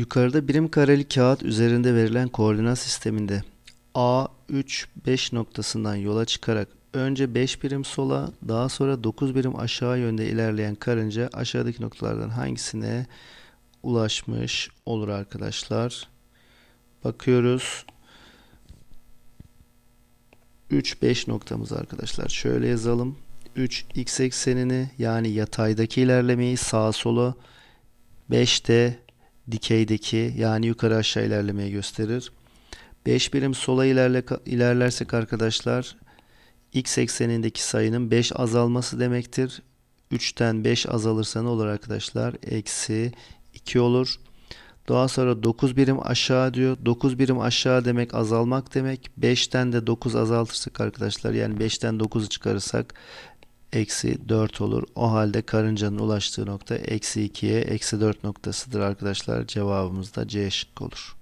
Yukarıda birim kareli kağıt üzerinde verilen koordinat sisteminde A 3 5 noktasından yola çıkarak önce 5 birim sola daha sonra 9 birim aşağı yönde ilerleyen karınca aşağıdaki noktalardan hangisine ulaşmış olur arkadaşlar? Bakıyoruz. 3 5 noktamız arkadaşlar. Şöyle yazalım. 3 x eksenini yani yataydaki ilerlemeyi sağa sola 5 de dikeydeki yani yukarı aşağı ilerlemeyi gösterir. 5 birim sola ilerle, ilerlersek arkadaşlar x eksenindeki sayının 5 azalması demektir. 3'ten 5 azalırsa ne olur arkadaşlar? Eksi 2 olur. Daha sonra 9 birim aşağı diyor. 9 birim aşağı demek azalmak demek. 5'ten de 9 azaltırsak arkadaşlar yani 5'ten 9'u çıkarırsak eksi 4 olur. O halde karıncanın ulaştığı nokta eksi 2'ye eksi 4 noktasıdır arkadaşlar. Cevabımız da C şıkkı olur.